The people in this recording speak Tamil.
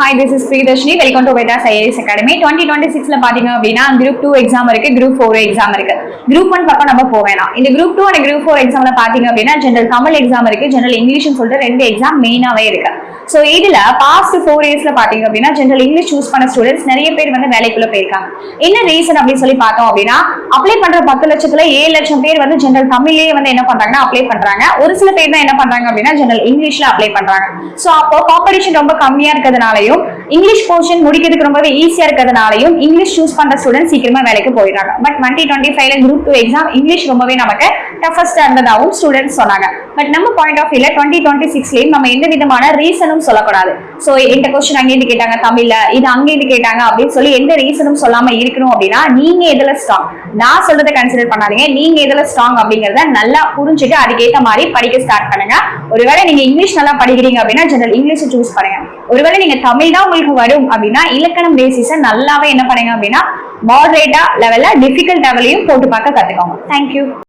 Hi this is Priyadharshini welcome to Vedhas IAS academy twenty twenty சிக்ஸ்ல பாத்தீங்க அப்படின்னா குரூப் டூ எக்ஸாம் இருக்கு குரூப் ஃபோர் எக்ஸாம் இருக்கு. குரூப் ஒன் பக்கம் நம்ம போவேனா இந்த group two and group four எக்ஸாம்ல பாத்தீங்க அப்படின்னா ஜெனரல் தமிழ் எக்ஸாம் இருக்கு ஜெனரல் இங்கிலீஷ்னு சொல்லிட்டு ரெண்டு எக்ஸாம் மெயினாவே இருக்கு. ஸோ இதுல பாஸ்ட் ஃபோர் இயர்ஸ்ல பாத்தீங்க அப்படின்னா ஜெனரல் இங்கிலீஷ் சூஸ் பண்ண ஸ்டூடெண்ட்ஸ் நிறைய பேர் வந்து வேலைக்குள்ள போயிருக்காங்க. என்ன ரீசன் அப்படின்னு சொல்லி பார்த்தோம் அப்படின்னா அப்ளை பண்ற பத்து லட்சத்துல ஏழு லட்சம் பேர் வந்து ஜெனரல் தமிழ்லயே வந்து என்ன பண்றாங்கன்னா அப்ளை பண்றாங்க. ஒரு சில பேர் தான் என்ன பண்றாங்க அப்படின்னா ஜெனரல் இங்கிலீஷ்ல அப்ளை பண்றாங்க. ஸோ அப்போ காம்படிஷன் ரொம்ப கம்மியா இருக்கிறதுனால இருக்கிறதுனாலையும் இங்கிலீஷ் போர்ஷன் முடிக்கிறதுக்கு ரொம்பவே ஈஸியா இருக்கிறதுனாலையும் இங்கிலீஷ் சூஸ் பண்ற ஸ்டூடெண்ட் சீக்கிரமா வேலைக்கு போயிடுறாங்க. பட் டுவெண்ட்டி டுவெண்ட்டி ஃபைவ்ல குரூப் டூ எக்ஸாம் இங்கிலீஷ் ரொம்பவே நமக்கு டஃபஸ்டா இருந்ததாகவும் ஸ்டூடெண்ட்ஸ் சொன்னாங்க. பட் நம்ம பாயிண்ட் ஆஃப் வியூல டுவெண்ட்டி டுவெண்ட்டி சிக்ஸ்லயும் நம்ம எந்த விதமான ரீசனும் சொல்லக்கூடாது. ஸோ இந்த கொஸ்டின் அங்கேருந்து கேட்டாங்க தமிழ்ல இது அங்கேருந்து கேட்டாங்க அப்படின்னு சொல்லி எந்த ரீசனும் சொல்லாம இருக்கணும் அப்படின்னா நீங்க எதுல ஸ்ட்ராங் நான் சொல்றதை கன்சிடர் பண்ணாதீங்க. நீங்க எதுல ஸ்ட்ராங் அப்படிங்கறத நல்லா புரிஞ்சுட்டு அதுக்கேற்ற மாதிரி படிக்க ஸ்டார்ட் பண்ணுங்க. ஒருவேளை நீங்க இங்கிலீஷ் நல்லா படிக்கிறீங்க அப்படின்னா ஜெனரல் இங்கிலீஷ் சூஸ் பண்ணுங்க. ஒருவேளை நீங்க தமிழ் தான் உங்களுக்கு வரும் அப்படின்னா இலக்கணம் பேசிஸை நல்லாவே என்ன பண்ணுங்க அப்படின்னா மாடரேட்டா லெவல்ல டிஃபிகல்ட் லெவலையும் போட்டு பார்க்க கத்துக்கோங்க. தேங்க்யூ